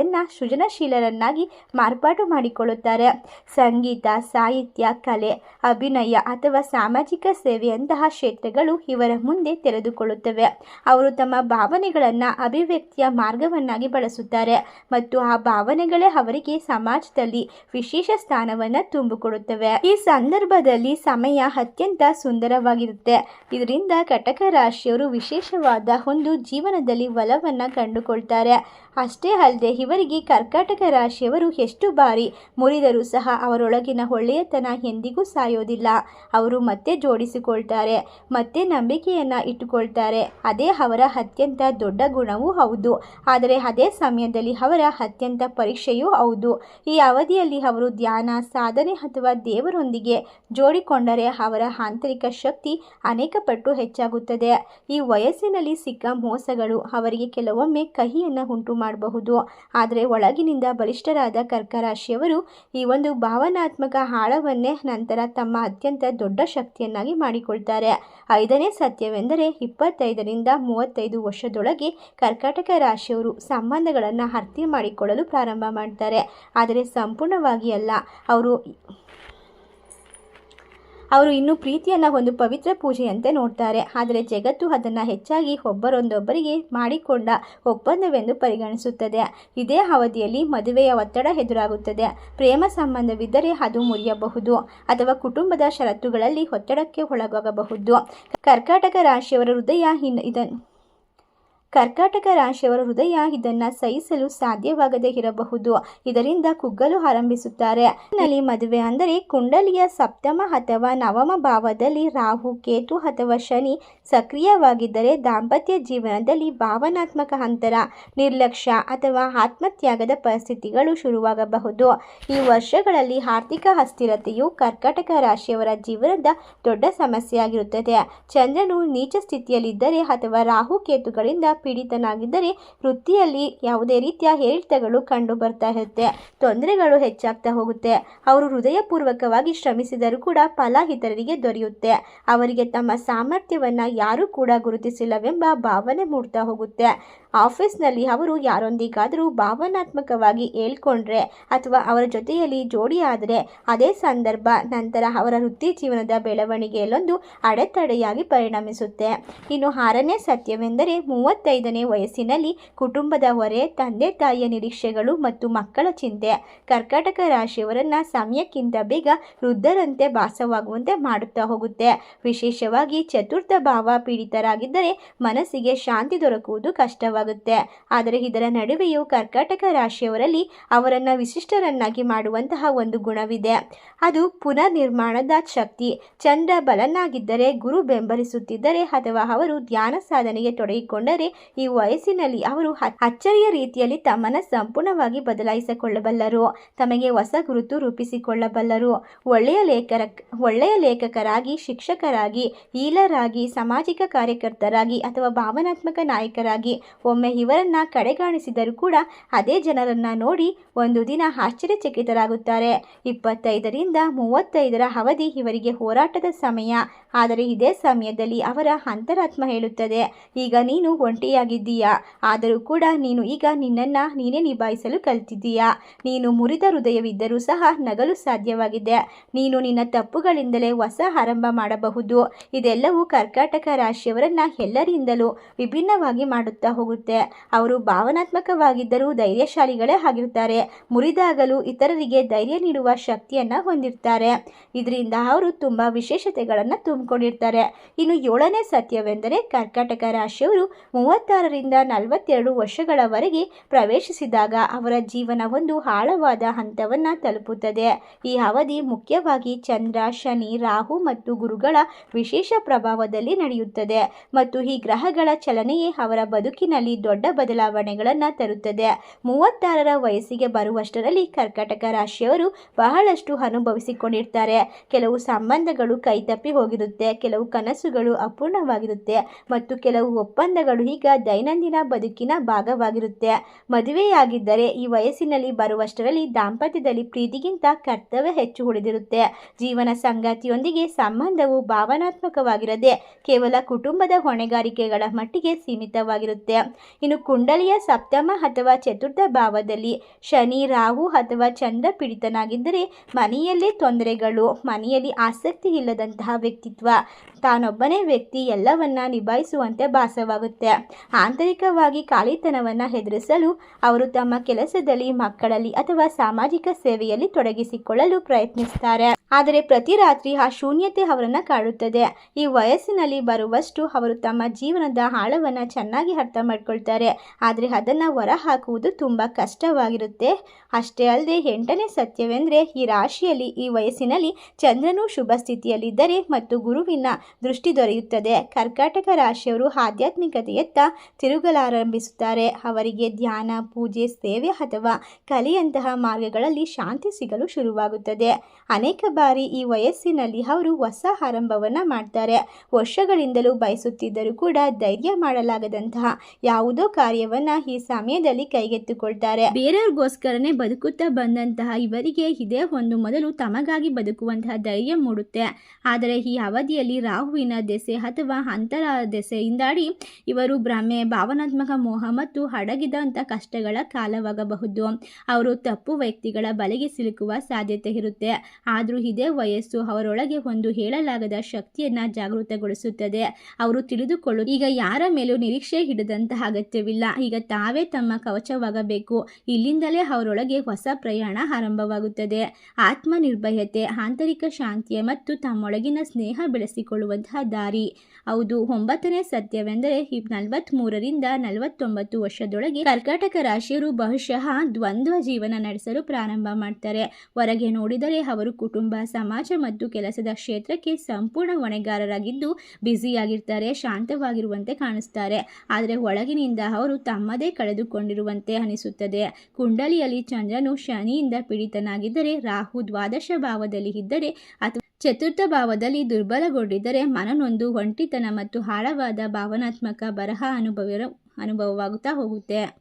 ಸಂವೇದನಾಶೀಲತೆಯನ್ನು ಸೃಜನಶೀಲರನ್ನಾಗಿ ಮಾರ್ಪಾಟು ಮಾಡಿಕೊಳ್ಳುತ್ತಾರೆ. ಸಂಗೀತ, ಸಾಹಿತ್ಯ, ಕಲೆ, ಅಭಿನಯ ಅಥವಾ ಸಾಮಾಜಿಕ ಸೇವೆಯಂತಹ ಕ್ಷೇತ್ರಗಳು ಇವರ ಮುಂದೆ ತೆರೆದುಕೊಳ್ಳುತ್ತವೆ. ಅವರು ತಮ್ಮ ಭಾವನೆಗಳನ್ನು ಅಭಿವ್ಯಕ್ತಿಯ ಮಾರ್ಗವನ್ನಾಗಿ ಬಳಸುತ್ತಾರೆ ಮತ್ತು ಆ ಭಾವನೆಗಳೇ ಅವರಿಗೆ ಸಮಾಜದಲ್ಲಿ ವಿಶೇಷ ಸ್ಥಾನವನ್ನು ತುಂಬಿಕೊಡುತ್ತವೆ. ಈ ಸಂದರ್ಭದಲ್ಲಿ ಸಮಯ ಅತ್ಯಂತ ಸುಂದರವಾಗಿರುತ್ತೆ. ಇದರಿಂದ ಕಟಕ ರಾಶಿಯವರು ವಿಶೇಷವಾದ ಒಂದು ಜೀವನದಲ್ಲಿ ಒಲವನ್ನು ಕಂಡುಕೊಳ್ತಾರೆ. ಅಷ್ಟೇ ಅಲ್ಲದೆ ಇವರಿಗೆ ಕರ್ಕಾಟಕ ರಾಶಿಯವರು ಎಷ್ಟು ಬಾರಿ ಮುರಿದರೂ ಸಹ ಅವರೊಳಗಿನ ಒಳ್ಳೆಯತನ ಎಂದಿಗೂ ಸಾಯೋದಿಲ್ಲ. ಅವರು ಮತ್ತೆ ಜೋಡಿಸಿಕೊಳ್ತಾರೆ, ಮತ್ತೆ ನಂಬಿಕೆಯನ್ನು ಇಟ್ಟುಕೊಳ್ತಾರೆ. ಅದೇ ಅವರ ಅತ್ಯಂತ ದೊಡ್ಡ ಗುಣವೂ ಹೌದು. ಆದರೆ ಅದೇ ಸಮಯದಲ್ಲಿ ಅವರ ಅತ್ಯಂತ ಪರೀಕ್ಷೆಯೂ ಹೌದು. ಈ ಅವಧಿಯಲ್ಲಿ ಅವರು ಧ್ಯಾನ, ಸಾಧನೆ ಅಥವಾ ದೇವರೊಂದಿಗೆ ಜೋಡಿಕೊಂಡರೆ ಅವರ ಆಂತರಿಕ ಶಕ್ತಿ ಅನೇಕ ಪಟ್ಟು ಹೆಚ್ಚಾಗುತ್ತದೆ. ಈ ವಯಸ್ಸಿನಲ್ಲಿ ಸಿಕ್ಕ ಮೋಸಗಳು ಅವರಿಗೆ ಕೆಲವೊಮ್ಮೆ ಕಹಿಯನ್ನು ಉಂಟು ಮಾಡಬಹುದು. ಆದರೆ ಒಳಗಿನಿಂದ ಬಲಿಷ್ಠರಾದ ಕರ್ಕರಾಶಿಯವರು ಈ ಒಂದು ಭಾವನಾತ್ಮಕ ಆಳವನ್ನೇ ನಂತರ ತಮ್ಮ ಅತ್ಯಂತ ದೊಡ್ಡ ಶಕ್ತಿಯನ್ನಾಗಿ ಮಾಡಿಕೊಳ್ತಾರೆ. ಐದನೇ ಸತ್ಯವೆಂದರೆ ಇಪ್ಪತ್ತೈದರಿಂದ ಮೂವತ್ತೈದು ವರ್ಷದೊಳಗೆ ಕರ್ಕಾಟಕ ರಾಶಿಯವರು ಸಂಬಂಧಗಳನ್ನು ಅರ್ಥ ಮಾಡಿಕೊಳ್ಳಲು ಪ್ರಾರಂಭ ಮಾಡ್ತಾರೆ. ಆದರೆ ಸಂಪೂರ್ಣವಾಗಿ ಅಲ್ಲ. ಅವರು ಅವರು ಇನ್ನು ಪ್ರೀತಿಯನ್ನು ಒಂದು ಪವಿತ್ರ ಪೂಜೆಯಂತೆ ನೋಡ್ತಾರೆ. ಆದರೆ ಜಗತ್ತು ಅದನ್ನು ಹೆಚ್ಚಾಗಿ ಒಬ್ಬರೊಂದೊಬ್ಬರಿಗೆ ಮಾಡಿಕೊಂಡ ಒಪ್ಪಂದವೆಂದು ಪರಿಗಣಿಸುತ್ತದೆ. ಇದೇ ಅವಧಿಯಲ್ಲಿ ಮದುವೆಯ ಒತ್ತಡ ಎದುರಾಗುತ್ತದೆ. ಪ್ರೇಮ ಸಂಬಂಧವಿದ್ದರೆ ಅದು ಮುರಿಯಬಹುದು ಅಥವಾ ಕುಟುಂಬದ ಷರತ್ತುಗಳಲ್ಲಿ ಒತ್ತಡಕ್ಕೆ ಒಳಗಾಗಬಹುದು. ಕರ್ಕಾಟಕ ರಾಶಿಯವರ ಹೃದಯ ಇನ್ನು ಇದನ್ನು ಕರ್ಕಾಟಕ ರಾಶಿಯವರ ಹೃದಯ ಇದನ್ನು ಸಹಿಸಲು ಸಾಧ್ಯವಾಗದೇ ಇರಬಹುದು. ಇದರಿಂದ ಕುಗ್ಗಲು ಆರಂಭಿಸುತ್ತಾರೆ. ನಲ್ಲಿ ಮದುವೆ ಅಂದರೆ ಕುಂಡಲಿಯ ಸಪ್ತಮ ಅಥವಾ ನವಮ ಭಾವದಲ್ಲಿ ರಾಹು, ಕೇತು ಅಥವಾ ಶನಿ ಸಕ್ರಿಯವಾಗಿದ್ದರೆ ದಾಂಪತ್ಯ ಜೀವನದಲ್ಲಿ ಭಾವನಾತ್ಮಕ ಅಂತರ, ನಿರ್ಲಕ್ಷ್ಯ ಅಥವಾ ಆತ್ಮತ್ಯಾಗದ ಪರಿಸ್ಥಿತಿಗಳು ಶುರುವಾಗಬಹುದು. ಈ ವರ್ಷಗಳಲ್ಲಿ ಆರ್ಥಿಕ ಅಸ್ಥಿರತೆಯು ಕರ್ಕಾಟಕ ರಾಶಿಯವರ ಜೀವನದ ದೊಡ್ಡ ಸಮಸ್ಯೆಯಾಗಿರುತ್ತದೆ. ಚಂದ್ರನು ನೀಚ ಸ್ಥಿತಿಯಲ್ಲಿದ್ದರೆ ಅಥವಾ ರಾಹು, ಕೇತುಗಳಿಂದ ಪೀಡಿತನಾಗಿದ್ದರೆ ವೃತ್ತಿಯಲ್ಲಿ ಯಾವುದೇ ರೀತಿಯ ಏರಿಳಿತಗಳು ಕಂಡು ಬರ್ತಾ ಇರುತ್ತೆ. ತೊಂದರೆಗಳು ಹೆಚ್ಚಾಗ್ತಾ ಹೋಗುತ್ತೆ. ಅವರು ಹೃದಯಪೂರ್ವಕವಾಗಿ ಶ್ರಮಿಸಿದರೂ ಕೂಡ ಫಲ ಇತರರಿಗೆ ದೊರೆಯುತ್ತೆ. ಅವರಿಗೆ ತಮ್ಮ ಸಾಮರ್ಥ್ಯವನ್ನು ಯಾರೂ ಕೂಡ ಗುರುತಿಸಿಲ್ಲವೆಂಬ ಭಾವನೆ ಮೂಡ್ತಾ ಹೋಗುತ್ತೆ. ಆಫೀಸ್ನಲ್ಲಿ ಅವರು ಯಾರೊಂದಿಗಾದರೂ ಭಾವನಾತ್ಮಕವಾಗಿ ಹೇಳ್ಕೊಂಡ್ರೆ ಅಥವಾ ಅವರ ಜೊತೆಯಲ್ಲಿ ಜೋಡಿಯಾದರೆ ಅದೇ ಸಂದರ್ಭ ನಂತರ ಅವರ ವೃತ್ತಿ ಜೀವನದ ಬೆಳವಣಿಗೆಯಲ್ಲೊಂದು ಅಡೆತಡೆಯಾಗಿ ಪರಿಣಮಿಸುತ್ತೆ. ಇನ್ನು ಆರನೇ ಸತ್ಯವೆಂದರೆ ಮೂವತ್ತೈದನೇ ವಯಸ್ಸಿನಲ್ಲಿ ಕುಟುಂಬದ ಹೊರೆ, ತಂದೆ, ತಾಯಿಯ ನಿರೀಕ್ಷೆಗಳು ಮತ್ತು ಮಕ್ಕಳ ಚಿಂತೆ. ಕರ್ಕಾಟಕ ರಾಶಿಯವರನ್ನು ಸಮಯಕ್ಕಿಂತ ಬೇಗ ವೃದ್ಧರಂತೆ ಭಾಸವಾಗುವಂತೆ ಮಾಡುತ್ತಾ ಹೋಗುತ್ತೆ. ವಿಶೇಷವಾಗಿ ಚತುರ್ಥ ಭಾವ ಪೀಡಿತರಾಗಿದ್ದರೆ ಮನಸ್ಸಿಗೆ ಶಾಂತಿ ದೊರಕುವುದು ಕಷ್ಟವಾಗುತ್ತೆ. ಆದರೆ ಇದರ ನಡುವೆಯೂ ಕರ್ಕಾಟಕ ರಾಶಿಯವರಲ್ಲಿ ಅವರನ್ನು ವಿಶಿಷ್ಟರನ್ನಾಗಿ ಮಾಡುವಂತಹ ಒಂದು ಗುಣವಿದೆ. ಅದು ಪುನರ್ನಿರ್ಮಾಣದ ಶಕ್ತಿ. ಚಂದ್ರ ಬಲನಾಗಿದ್ದರೆ, ಗುರು ಬೆಂಬಲಿಸುತ್ತಿದ್ದರೆ ಅಥವಾ ಅವರು ಧ್ಯಾನ ಸಾಧನೆಗೆ ತೊಡಗಿಕೊಂಡರೆ ಈ ವಯಸ್ಸಿನಲ್ಲಿ ಅವರು ಅಚ್ಚರಿಯ ರೀತಿಯಲ್ಲಿ ತಮ್ಮನ್ನು ಸಂಪೂರ್ಣವಾಗಿ ಬದಲಾಯಿಸಿಕೊಳ್ಳಬಲ್ಲರು, ತಮಗೆ ಹೊಸ ಗುರುತು ರೂಪಿಸಿಕೊಳ್ಳಬಲ್ಲರು. ಒಳ್ಳೆಯ ಲೇಖರ ಒಳ್ಳೆಯ ಲೇಖಕರಾಗಿ, ಶಿಕ್ಷಕರಾಗಿ, ಹೀಲರಾಗಿ, ಸಾಮಾಜಿಕ ಕಾರ್ಯಕರ್ತರಾಗಿ ಅಥವಾ ಭಾವನಾತ್ಮಕ ನಾಯಕರಾಗಿ ಒಮ್ಮೆ ಇವರನ್ನ ಕಡೆಗಾಣಿಸಿದರೂ ಕೂಡ ಅದೇ ಜನರನ್ನ ನೋಡಿ ಒಂದು ದಿನ ಆಶ್ಚರ್ಯಚಕಿತರಾಗುತ್ತಾರೆ. ಇಪ್ಪತ್ತೈದರಿಂದ ಮೂವತ್ತೈದರ ಅವಧಿ ಇವರಿಗೆ ಹೋರಾಟದ ಸಮಯ, ಆದರೆ ಇದೇ ಸಮಯದಲ್ಲಿ ಅವರ ಅಂತರಾತ್ಮ ಹೇಳುತ್ತದೆ. ಈಗ ನೀನು ಮದುವೆಯಾಗಿದ್ದೀಯಾ ಆದರೂ ಕೂಡ ನೀನು ಈಗ ನಿನ್ನನ್ನು ನೀನೇ ನಿಭಾಯಿಸಲು ಕಲ್ತಿದ್ದೀಯಾ? ನೀನು ಮುರಿದ ಹೃದಯವಿದ್ದರೂ ಸಹ ನಗಲು ಸಾಧ್ಯವಾಗಿದೆ. ನೀನು ನಿನ್ನ ತಪ್ಪುಗಳಿಂದಲೇ ಹೊಸ ಆರಂಭ ಮಾಡಬಹುದು. ಇದೆಲ್ಲವೂ ಕರ್ಕಾಟಕ ರಾಶಿಯವರನ್ನ ಎಲ್ಲರಿಂದಲೂ ವಿಭಿನ್ನವಾಗಿ ಮಾಡುತ್ತಾ ಹೋಗುತ್ತೆ. ಅವರು ಭಾವನಾತ್ಮಕವಾಗಿದ್ದರೂ ಧೈರ್ಯಶಾಲಿಗಳೇ ಆಗಿರುತ್ತಾರೆ. ಮುರಿದಾಗಲೂ ಇತರರಿಗೆ ಧೈರ್ಯ ನೀಡುವ ಶಕ್ತಿಯನ್ನು ಹೊಂದಿರ್ತಾರೆ. ಇದರಿಂದ ಅವರು ತುಂಬ ವಿಶೇಷತೆಗಳನ್ನು ತುಂಬಿಕೊಂಡಿರ್ತಾರೆ. ಇನ್ನು ಏಳನೇ ಸತ್ಯವೆಂದರೆ ಕರ್ಕಾಟಕ ರಾಶಿಯವರು ಮೂವತ್ತಾರರಿಂದ ನಲವತ್ತೆರಡು ವರ್ಷಗಳವರೆಗೆ ಪ್ರವೇಶಿಸಿದಾಗ ಅವರ ಜೀವನ ಒಂದು ಆಳವಾದ ಹಂತವನ್ನು ತಲುಪುತ್ತದೆ. ಈ ಅವಧಿ ಮುಖ್ಯವಾಗಿ ಚಂದ್ರ, ಶನಿ, ರಾಹು ಮತ್ತು ಗುರುಗಳ ವಿಶೇಷ ಪ್ರಭಾವದಲ್ಲಿ ನಡೆಯುತ್ತದೆ ಮತ್ತು ಈ ಗ್ರಹಗಳ ಚಲನೆಯೇ ಅವರ ಬದುಕಿನಲ್ಲಿ ದೊಡ್ಡ ಬದಲಾವಣೆಗಳನ್ನು ತರುತ್ತದೆ. ಮೂವತ್ತಾರರ ವಯಸ್ಸಿಗೆ ಬರುವಷ್ಟರಲ್ಲಿ ಕರ್ಕಾಟಕ ರಾಶಿಯವರು ಬಹಳಷ್ಟು ಅನುಭವಿಸಿಕೊಂಡಿರ್ತಾರೆ. ಕೆಲವು ಸಂಬಂಧಗಳು ಕೈತಪ್ಪಿ ಹೋಗಿರುತ್ತೆ, ಕೆಲವು ಕನಸುಗಳು ಅಪೂರ್ಣವಾಗಿರುತ್ತೆ ಮತ್ತು ಕೆಲವು ಒಪ್ಪಂದಗಳು ಈಗ ದೈನಂದಿನ ಬದುಕಿನ ಭಾಗವಾಗಿರುತ್ತೆ. ಮದುವೆಯಾಗಿದ್ದರೆ ಈ ವಯಸ್ಸಿನಲ್ಲಿ ಬರುವಷ್ಟರಲ್ಲಿ ದಾಂಪತ್ಯದಲ್ಲಿ ಪ್ರೀತಿಗಿಂತ ಕರ್ತವ್ಯ ಹೆಚ್ಚು ಉಳಿದಿರುತ್ತೆ. ಜೀವನ ಸಂಗಾತಿಯೊಂದಿಗೆ ಸಂಬಂಧವು ಭಾವನಾತ್ಮಕವಾಗಿರದೆ ಕೇವಲ ಕುಟುಂಬದ ಹೊಣೆಗಾರಿಕೆಗಳ ಮಟ್ಟಿಗೆ ಸೀಮಿತವಾಗಿರುತ್ತೆ. ಇನ್ನು ಕುಂಡಲಿಯ ಸಪ್ತಮ ಅಥವಾ ಚತುರ್ಥ ಭಾವದಲ್ಲಿ ಶನಿ, ರಾಹು ಅಥವಾ ಚಂದ್ರ ಪೀಡಿತನಾಗಿದ್ದರೆ ಮನೆಯಲ್ಲೇ ತೊಂದರೆಗಳು, ಮನೆಯಲ್ಲಿ ಆಸಕ್ತಿ ಇಲ್ಲದಂತಹ ವ್ಯಕ್ತಿತ್ವ, ತಾನೊಬ್ಬನೇ ವ್ಯಕ್ತಿ ಎಲ್ಲವನ್ನ ನಿಭಾಯಿಸುವಂತೆ ಭಾಸವಾಗುತ್ತೆ. ಆಂತರಿಕವಾಗಿ ಖಾಲಿತನವನ್ನು ಎದುರಿಸಲು ಅವರು ತಮ್ಮ ಕೆಲಸದಲ್ಲಿ, ಮಕ್ಕಳಲ್ಲಿ ಅಥವಾ ಸಾಮಾಜಿಕ ಸೇವೆಯಲ್ಲಿ ತೊಡಗಿಸಿಕೊಳ್ಳಲು ಪ್ರಯತ್ನಿಸುತ್ತಾರೆ ಆದರೆ ಪ್ರತಿ ರಾತ್ರಿ ಆ ಶೂನ್ಯತೆ ಅವರನ್ನು ಕಾಡುತ್ತದೆ. ಈ ವಯಸ್ಸಿನಲ್ಲಿ ಬರುವಷ್ಟು ಅವರು ತಮ್ಮ ಜೀವನದ ಆಳವನ್ನು ಚೆನ್ನಾಗಿ ಅರ್ಥ ಮಾಡ್ಕೊಳ್ತಾರೆ. ಆದರೆ ಅದನ್ನು ಹೊರಹಾಕುವುದು ತುಂಬ ಕಷ್ಟವಾಗಿರುತ್ತೆ. ಅಷ್ಟೇ ಅಲ್ಲದೆ ಎಂಟನೇ ಸತ್ಯವೆಂದರೆ ಈ ರಾಶಿಯಲ್ಲಿ, ಈ ವಯಸ್ಸಿನಲ್ಲಿ ಚಂದ್ರನು ಶುಭ ಸ್ಥಿತಿಯಲ್ಲಿದ್ದರೆ ಮತ್ತು ಗುರುವಿನ ದೃಷ್ಟಿ ದೊರೆಯುತ್ತದೆ. ಕರ್ಕಾಟಕ ರಾಶಿಯವರು ಆಧ್ಯಾತ್ಮಿಕತೆಯತ್ತ ತಿರುಗಲಾರಂಭಿಸುತ್ತಾರೆ. ಅವರಿಗೆ ಧ್ಯಾನ, ಪೂಜೆ, ಸೇವೆ ಅಥವಾ ಕಲೆಯಂತಹ ಮಾರ್ಗಗಳಲ್ಲಿ ಶಾಂತಿ ಸಿಗಲು ಶುರುವಾಗುತ್ತದೆ. ಅನೇಕ ಬಾರಿ ಈ ವಯಸ್ಸಿನಲ್ಲಿ ಅವರು ಹೊಸ ಆರಂಭವನ್ನು ಮಾಡ್ತಾರೆ. ವರ್ಷಗಳಿಂದಲೂ ಬಯಸುತ್ತಿದ್ದರೂ ಕೂಡ ಧೈರ್ಯ ಮಾಡಲಾಗದಂತಹ ಯಾವುದೋ ಕಾರ್ಯವನ್ನು ಈ ಸಮಯದಲ್ಲಿ ಕೈಗೆತ್ತಿಕೊಳ್ತಾರೆ. ಬೇರೆಯವ್ರಿಗೋಸ್ಕರನೇ ಬದುಕುತ್ತಾ ಬಂದಂತಹ ಇವರಿಗೆ ಇದೇ ಒಂದು ಮೊದಲು ತಮಗಾಗಿ ಬದುಕುವಂತಹ ಧೈರ್ಯ ಮೂಡುತ್ತೆ. ಆದರೆ ಈ ಅವಧಿಯಲ್ಲಿ ರಾಹುವಿನ ದೆಸೆ ಅಥವಾ ಅಂತರ ದೆಸೆಯಿಂದಾಡಿ ಇವರು ಭ್ರಮೆ, ಭಾವನಾತ್ಮಕ ಮೋಹ ಮತ್ತು ಹಡಗಿದಂಥ ಕಷ್ಟಗಳ ಕಾಲವಾಗಬಹುದು. ಅವರು ತಪ್ಪು ವ್ಯಕ್ತಿಗಳ ಬಲೆಗೆ ಸಿಲುಕುವ ಸಾಧ್ಯತೆ ಇರುತ್ತೆ. ಆದರೂ ಇದೇ ವಯಸ್ಸು ಅವರೊಳಗೆ ಒಂದು ಹೇಳಲಾಗದ ಶಕ್ತಿಯನ್ನು ಜಾಗೃತಗೊಳಿಸುತ್ತದೆ. ಅವರು ತಿಳಿದುಕೊಳ್ಳು, ಈಗ ಯಾರ ಮೇಲೂ ನಿರೀಕ್ಷೆ ಹಿಡಿದಂತಹ ಅಗತ್ಯವಿಲ್ಲ. ಈಗ ತಾವೇ ತಮ್ಮ ಕವಚವಾಗಬೇಕು. ಇಲ್ಲಿಂದಲೇ ಅವರೊಳಗೆ ಹೊಸ ಪ್ರಯಾಣ ಆರಂಭವಾಗುತ್ತದೆ. ಆತ್ಮನಿರ್ಭಯತೆ, ಆಂತರಿಕ ಶಾಂತಿಯ ಮತ್ತು ತಮ್ಮೊಳಗಿನ ಸ್ನೇಹ ಬೆಳೆಸಿಕೊಳ್ಳುವಂತಹ ದಾರಿ. ಹೌದು, ಒಂಬತ್ತನೇ ಸತ್ಯವೆಂದರೆ ಈ ನಲವತ್ತ್ಮೂರರಿಂದ ನಲವತ್ತೊಂಬತ್ತು ವರ್ಷದೊಳಗೆ ಕರ್ಕಾಟಕ ರಾಶಿಯರು ಬಹುಶಃ ದ್ವಂದ್ವ ಜೀವನ ನಡೆಸಲು ಪ್ರಾರಂಭ ಮಾಡ್ತಾರೆ. ಹೊರಗೆ ನೋಡಿದರೆ ಅವರು ಕುಟುಂಬ, ಸಮಾಜ ಮತ್ತು ಕೆಲಸದ ಕ್ಷೇತ್ರಕ್ಕೆ ಸಂಪೂರ್ಣ ಹೊಣೆಗಾರರಾಗಿದ್ದು ಬ್ಯುಸಿಯಾಗಿರ್ತಾರೆ, ಶಾಂತವಾಗಿರುವಂತೆ ಕಾಣಿಸ್ತಾರೆ. ಆದರೆ ಒಳಗಿನಿಂದ ಅವರು ತಮ್ಮದೇ ಕಳೆದುಕೊಂಡಿರುವಂತೆ ಅನಿಸುತ್ತದೆ. ಕುಂಡಲಿಯಲ್ಲಿ ಚಂದ್ರನು ಶನಿಯಿಂದ ಪೀಡಿತನಾಗಿದ್ದರೆ, ರಾಹು ದ್ವಾದಶ ಭಾವದಲ್ಲಿ ಇದ್ದರೆ ಅಥವಾ ಚತುರ್ಥ ಭಾವದಲ್ಲಿ ದುರ್ಬಲಗೊಂಡಿದ್ದರೆ ಮನನೊಂದು ಒಂಟಿತನ ಮತ್ತು ಆಳವಾದ ಭಾವನಾತ್ಮಕ ಬರಹ ಅನುಭವ ಅನುಭವವಾಗುತ್ತಾ ಹೋಗುತ್ತೆ.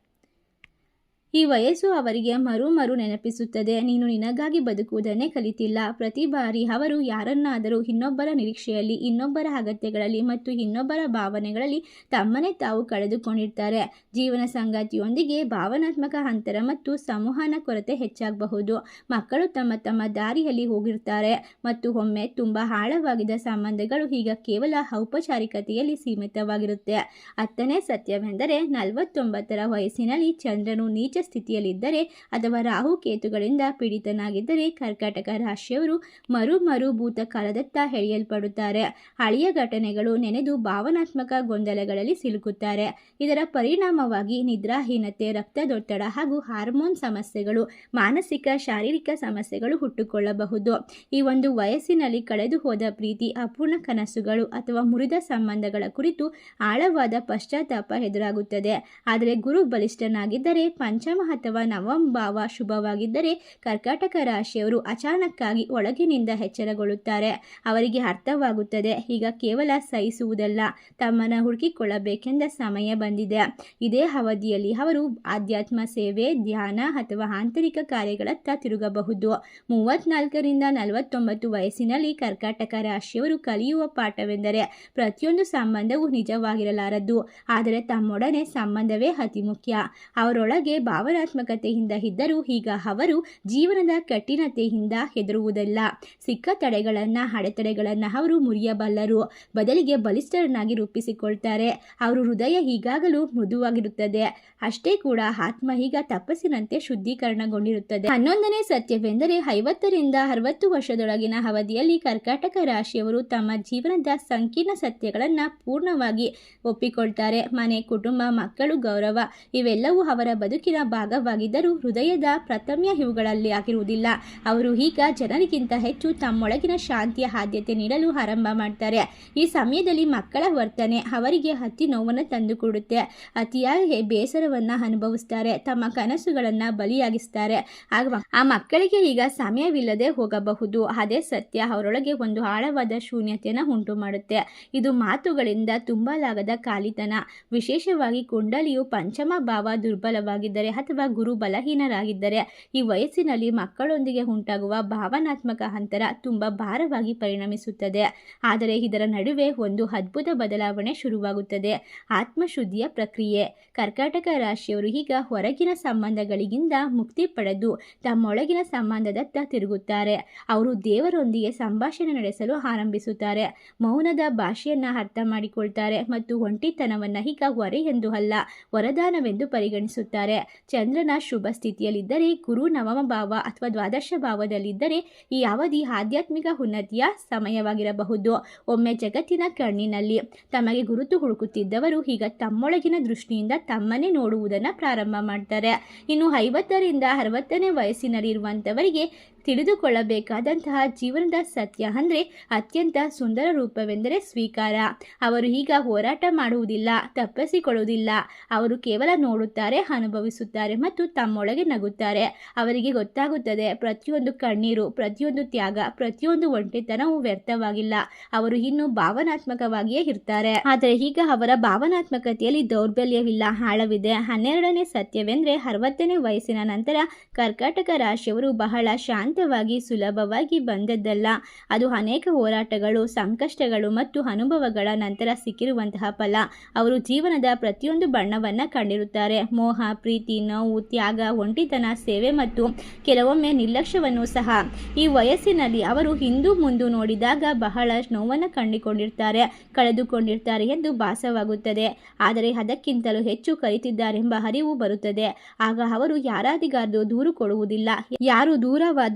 ಈ ವಯಸ್ಸು ಅವರಿಗೆ ಮರು ಮರು ನೆನಪಿಸುತ್ತದೆ. ನೀನು ನಿನಗಾಗಿ ಬದುಕುವುದನ್ನೇ ಕಲಿತಿಲ್ಲ. ಪ್ರತಿ ಬಾರಿ ಅವರು ಯಾರನ್ನಾದರೂ ಇನ್ನೊಬ್ಬರ ನಿರೀಕ್ಷೆಯಲ್ಲಿ, ಇನ್ನೊಬ್ಬರ ಅಗತ್ಯಗಳಲ್ಲಿ ಮತ್ತು ಇನ್ನೊಬ್ಬರ ಭಾವನೆಗಳಲ್ಲಿ ತಮ್ಮನ್ನೇ ತಾವು ಕಳೆದುಕೊಂಡಿರ್ತಾರೆ. ಜೀವನ ಸಂಗಾತಿಯೊಂದಿಗೆ ಭಾವನಾತ್ಮಕ ಅಂತರ ಮತ್ತು ಸಂವಹನ ಕೊರತೆ ಹೆಚ್ಚಾಗಬಹುದು. ಮಕ್ಕಳು ತಮ್ಮ ತಮ್ಮ ದಾರಿಯಲ್ಲಿ ಹೋಗಿರ್ತಾರೆ ಮತ್ತು ಒಮ್ಮೆ ತುಂಬ ಆಳವಾಗಿದ್ದ ಸಂಬಂಧಗಳು ಈಗ ಕೇವಲ ಔಪಚಾರಿಕತೆಯಲ್ಲಿ ಸೀಮಿತವಾಗಿರುತ್ತೆ. ಹತ್ತನೇ ಸತ್ಯವೆಂದರೆ ನಲವತ್ತೊಂಬತ್ತರ ವಯಸ್ಸಿನಲ್ಲಿ ಚಂದ್ರನು ನೀಚ ಸ್ಥಿತಿಯಲ್ಲಿದ್ದರೆ ಅಥವಾ ರಾಹು ಕೇತುಗಳಿಂದ ಪೀಡಿತನಾಗಿದ್ದರೆ ಕರ್ಕಾಟಕ ರಾಶಿಯವರು ಮರು ಮರುಭೂತ ಭೂತಕಾಲದತ್ತ ಎಳೆಯಲ್ಪಡುತ್ತಾರೆ. ಹಳೆಯ ಘಟನೆಗಳು ನೆನೆದು ಭಾವನಾತ್ಮಕ ಗೊಂದಲಗಳಲ್ಲಿ ಸಿಲುಕುತ್ತಾರೆ. ಇದರ ಪರಿಣಾಮವಾಗಿ ನಿದ್ರಾಹೀನತೆ, ರಕ್ತದೊತ್ತಡ ಹಾಗೂ ಹಾರ್ಮೋನ್ ಸಮಸ್ಯೆಗಳು, ಮಾನಸಿಕ, ಶಾರೀರಿಕ ಸಮಸ್ಯೆಗಳು ಹುಟ್ಟುಕೊಳ್ಳಬಹುದು. ಈ ಒಂದು ವಯಸ್ಸಿನಲ್ಲಿ ಕಳೆದು ಹೋದ ಪ್ರೀತಿ, ಅಪೂರ್ಣ ಕನಸುಗಳು ಅಥವಾ ಮುರಿದ ಸಂಬಂಧಗಳ ಕುರಿತು ಆಳವಾದ ಪಶ್ಚಾತ್ತಾಪ ಎದುರಾಗುತ್ತದೆ. ಆದರೆ ಗುರು ಬಲಿಷ್ಠನಾಗಿದ್ದರೆ ಪಂಚ ಪಂಚಮ ಅಥವಾ ನವಮ ಭಾವ ಶುಭವಾಗಿದ್ದರೆ ಕರ್ಕಾಟಕ ರಾಶಿಯವರು ಅಚಾನಕ್ಕಾಗಿ ಒಳಗಿನಿಂದ ಎಚ್ಚರಗೊಳ್ಳುತ್ತಾರೆ. ಅವರಿಗೆ ಅರ್ಥವಾಗುತ್ತದೆ. ಈಗ ಕೇವಲ ಸಹಿಸುವುದಲ್ಲ, ತಮ್ಮನ್ನು ಹುಡುಕಿಕೊಳ್ಳಬೇಕೆಂದ ಸಮಯ ಬಂದಿದೆ. ಇದೇ ಅವಧಿಯಲ್ಲಿ ಅವರು ಆಧ್ಯಾತ್ಮ ಸೇವೆ, ಧ್ಯಾನ ಅಥವಾ ಆಂತರಿಕ ಕಾರ್ಯಗಳತ್ತ ತಿರುಗಬಹುದು. ಮೂವತ್ನಾಲ್ಕರಿಂದ ನಲವತ್ತೊಂಬತ್ತು ವಯಸ್ಸಿನಲ್ಲಿ ಕರ್ಕಾಟಕ ರಾಶಿಯವರು ಕಲಿಯುವ ಪಾಠವೆಂದರೆ ಪ್ರತಿಯೊಂದು ಸಂಬಂಧವೂ ನಿಜವಾಗಿರಲಾರದು ಆದರೆ ತಮ್ಮೊಡನೆ ಸಂಬಂಧವೇ ಅತಿ ಮುಖ್ಯ ಅವರೊಳಗೆ ಭಾವನಾತ್ಮಕತೆಯಿಂದ ಇದ್ದರೂ ಈಗ ಅವರು ಜೀವನದ ಕಠಿಣತೆಯಿಂದ ಹೆದರುವುದಿಲ್ಲ. ಸಿಕ್ಕ ತಡೆಗಳನ್ನು, ಅಡೆತಡೆಗಳನ್ನು ಅವರು ಮುರಿಯಬಲ್ಲರು. ಬದಲಿಗೆ ಬಲಿಷ್ಠರನ್ನಾಗಿ ರೂಪಿಸಿಕೊಳ್ತಾರೆ. ಅವರ ಹೃದಯ ಈಗಾಗಲೂ ಮೃದುವಾಗಿರುತ್ತದೆ. ಅಷ್ಟೇ ಕೂಡ ಆತ್ಮ ಈಗ ತಪಸ್ಸಿನಂತೆ ಶುದ್ಧೀಕರಣಗೊಂಡಿರುತ್ತದೆ. ಹನ್ನೊಂದನೇ ಸತ್ಯವೆಂದರೆ ಐವತ್ತರಿಂದ ಅರವತ್ತು ವರ್ಷದೊಳಗಿನ ಅವಧಿಯಲ್ಲಿ ಕರ್ಕಾಟಕ ರಾಶಿಯವರು ತಮ್ಮ ಜೀವನದ ಸಂಕೀರ್ಣ ಸತ್ಯಗಳನ್ನು ಪೂರ್ಣವಾಗಿ ಒಪ್ಪಿಕೊಳ್ತಾರೆ. ಮನೆ, ಕುಟುಂಬ, ಮಕ್ಕಳು, ಗೌರವ ಇವೆಲ್ಲವೂ ಅವರ ಬದುಕಿನ ಭಾಗವಾಗಿದ್ದರೂ ಹೃದಯದ ಪ್ರಥಮ್ಯ ಇವುಗಳಲ್ಲಿ ಆಗಿರುವುದಿಲ್ಲ. ಅವರು ಈಗ ಜನರಿಗಿಂತ ಹೆಚ್ಚು ತಮ್ಮೊಳಗಿನ ಶಾಂತಿಯ ಆದ್ಯತೆ ನೀಡಲು ಆರಂಭ ಮಾಡ್ತಾರೆ. ಈ ಸಮಯದಲ್ಲಿ ಮಕ್ಕಳ ವರ್ತನೆ ಅವರಿಗೆ ಅತಿ ನೋವನ್ನು ತಂದುಕೊಡುತ್ತೆ. ಅತಿಯಾಗಿ ಬೇಸರವನ್ನು ಅನುಭವಿಸ್ತಾರೆ. ತಮ್ಮ ಕನಸುಗಳನ್ನು ಬಲಿಯಾಗಿಸ್ತಾರೆ. ಆಗ ಆ ಮಕ್ಕಳಿಗೆ ಈಗ ಸಮಯವಿಲ್ಲದೆ ಹೋಗಬಹುದು. ಅದೇ ಸತ್ಯ, ಅವರೊಳಗೆ ಒಂದು ಆಳವಾದ ಶೂನ್ಯತೆಯನ್ನು ಉಂಟು ಮಾಡುತ್ತೆ ಇದು ಮಾತುಗಳಿಂದ ತುಂಬಲಾಗದ ಖಾಲಿತನ ವಿಶೇಷವಾಗಿ ಕುಂಡಲಿಯು ಪಂಚಮ ಭಾವ ದುರ್ಬಲವಾಗಿದ್ದರೆ ಅಥವಾ ಗುರು ಬಲಹೀನರಾಗಿದ್ದರೆ ಈ ವಯಸ್ಸಿನಲ್ಲಿ ಮಕ್ಕಳೊಂದಿಗೆ ಉಂಟಾಗುವ ಭಾವನಾತ್ಮಕ ಅಂತರ ತುಂಬ ಭಾರವಾಗಿ ಪರಿಣಮಿಸುತ್ತದೆ. ಆದರೆ ಇದರ ನಡುವೆ ಒಂದು ಅದ್ಭುತ ಬದಲಾವಣೆ ಶುರುವಾಗುತ್ತದೆ. ಆತ್ಮಶುದ್ಧಿಯ ಪ್ರಕ್ರಿಯೆ. ಕರ್ಕಾಟಕ ರಾಶಿಯವರು ಈಗ ಹೊರಗಿನ ಸಂಬಂಧಗಳಿಗಿಂತ ಮುಕ್ತಿ ಪಡೆದು ತಮ್ಮೊಳಗಿನ ಸಂಬಂಧದತ್ತ ತಿರುಗುತ್ತಾರೆ. ಅವರು ದೇವರೊಂದಿಗೆ ಸಂಭಾಷಣೆ ನಡೆಸಲು ಆರಂಭಿಸುತ್ತಾರೆ. ಮೌನದ ಭಾಷೆಯನ್ನು ಅರ್ಥ ಮಾಡಿಕೊಳ್ತಾರೆ ಮತ್ತು ಒಂಟಿತನವನ್ನು ಈಗ ಹೊರೆ ಎಂದು ಅಲ್ಲ, ವರದಾನವೆಂದು ಪರಿಗಣಿಸುತ್ತಾರೆ. ಚಂದ್ರನ ಶುಭ ಸ್ಥಿತಿಯಲ್ಲಿದ್ದರೆ, ಗುರು ನವಮ ಭಾವ ಅಥವಾ ದ್ವಾದಶ ಭಾವದಲ್ಲಿದ್ದರೆ ಈ ಅವಧಿ ಆಧ್ಯಾತ್ಮಿಕ ಉನ್ನತಿಯ ಸಮಯವಾಗಿರಬಹುದು. ಒಮ್ಮೆ ಜಗತ್ತಿನ ಕಣ್ಣಿನಲ್ಲಿ ತಮಗೆ ಗುರುತು ಹುಡುಕುತ್ತಿದ್ದವರು ಈಗ ತಮ್ಮೊಳಗಿನ ದೃಷ್ಟಿಯಿಂದ ತಮ್ಮನ್ನೇ ನೋಡುವುದನ್ನು ಪ್ರಾರಂಭ ಮಾಡ್ತಾರೆ. ಇನ್ನು ಐವತ್ತರಿಂದ ಅರವತ್ತನೇ ವಯಸ್ಸಿನಲ್ಲಿರುವಂಥವರಿಗೆ ತಿಳಿದುಕೊಳ್ಳಬೇಕಾದಂತಹ ಜೀವನದ ಸತ್ಯ ಅಂದರೆ ಅತ್ಯಂತ ಸುಂದರ ರೂಪವೆಂದರೆ ಸ್ವೀಕಾರ. ಅವರು ಈಗ ಹೋರಾಟ ಮಾಡುವುದಿಲ್ಲ, ತಪ್ಪಿಸಿಕೊಳ್ಳುವುದಿಲ್ಲ. ಅವರು ಕೇವಲ ನೋಡುತ್ತಾರೆ, ಅನುಭವಿಸುತ್ತಾರೆ ಮತ್ತು ತಮ್ಮೊಳಗೆ ನಗುತ್ತಾರೆ. ಅವರಿಗೆ ಗೊತ್ತಾಗುತ್ತದೆ, ಪ್ರತಿಯೊಂದು ಕಣ್ಣೀರು, ಪ್ರತಿಯೊಂದು ತ್ಯಾಗ, ಪ್ರತಿಯೊಂದು ಒಂಟಿತನವು ವ್ಯರ್ಥವಾಗಿಲ್ಲ. ಅವರು ಇನ್ನೂ ಭಾವನಾತ್ಮಕವಾಗಿಯೇ ಇರ್ತಾರೆ. ಆದರೆ ಈಗ ಅವರ ಭಾವನಾತ್ಮಕತೆಯಲ್ಲಿ ದೌರ್ಬಲ್ಯವಿಲ್ಲ, ಆಳವಿದೆ. ಹನ್ನೆರಡನೇ ಸತ್ಯವೆಂದರೆ ಅರವತ್ತನೇ ವಯಸ್ಸಿನ ನಂತರ ಕರ್ಕಾಟಕ ರಾಶಿಯವರು ಬಹಳ ಶಾಂತವಾಗಿ ಸುಲಭವಾಗಿ ಬಂದದ್ದಲ್ಲ. ಅದು ಅನೇಕ ಹೋರಾಟಗಳು, ಸಂಕಷ್ಟಗಳು ಮತ್ತು ಅನುಭವಗಳ ನಂತರ ಸಿಕ್ಕಿರುವಂತಹ ಫಲ. ಅವರು ಜೀವನದ ಪ್ರತಿಯೊಂದು ಬಣ್ಣವನ್ನು ಕಂಡಿರುತ್ತಾರೆ. ಮೋಹ, ಪ್ರೀತಿ, ನೋವು, ತ್ಯಾಗ, ಒಂಟಿತನ, ಸೇವೆ ಮತ್ತು ಕೆಲವೊಮ್ಮೆ ನಿರ್ಲಕ್ಷ್ಯವನ್ನು ಸಹ. ಈ ವಯಸ್ಸಿನಲ್ಲಿ ಅವರು ಹಿಂದೂ ಮುಂದು ನೋಡಿದಾಗ ಬಹಳ ನೋವನ್ನು ಕಂಡುಕೊಂಡಿರ್ತಾರೆ, ಕಳೆದುಕೊಂಡಿರ್ತಾರೆ ಎಂದು ಭಾಸವಾಗುತ್ತದೆ. ಆದರೆ ಅದಕ್ಕಿಂತಲೂ ಹೆಚ್ಚು ಕಲಿತಿದ್ದಾರೆಂಬ ಅರಿವು ಬರುತ್ತದೆ. ಆಗ ಅವರು ಯಾರಾದಿಗಾರದು ದೂರು ಕೊಡುವುದಿಲ್ಲ. ಯಾರು